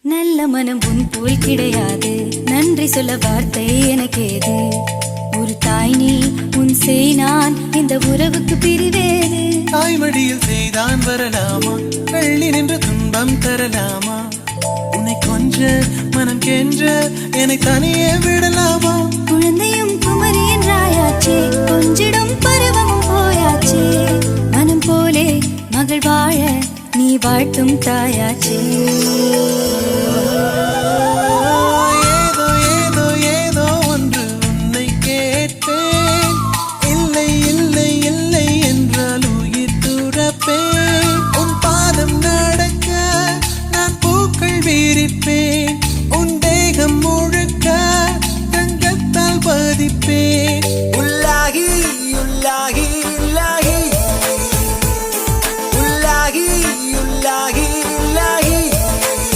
நல்ல மனம் உன் போல் கிடையாது. நன்றி சொல்ல வார்த்தை எனக்கேது. ஒரு தாய் நீ உன் செய் நான் இந்த உறவுக்கு பிரிவேது. தாய்மடியில் செய்தான் வரலாமா? வெள்ளி நின்று துன்பம் தரலாமா? உன்னை கொஞ்ச மனம் கென்ற என்னை தனியே விடலாமா? குழந்தையும் குமரி என்றாயாச்சே கொஞ்சிடும் பருவமும் போயாச்சே. மனம் போலே மகள் வாழ நீ வாழ்த்தும் தாயாச்சே. ஏதோ ஏதோ ஏதோ ஒன்று உன்னை கேட்பேன் இல்லை இல்லை இல்லை என்றால் உயிர் துறப்பேன். உன் பாதம் நடக்க நான் பூக்கள் வீரிப்பேன்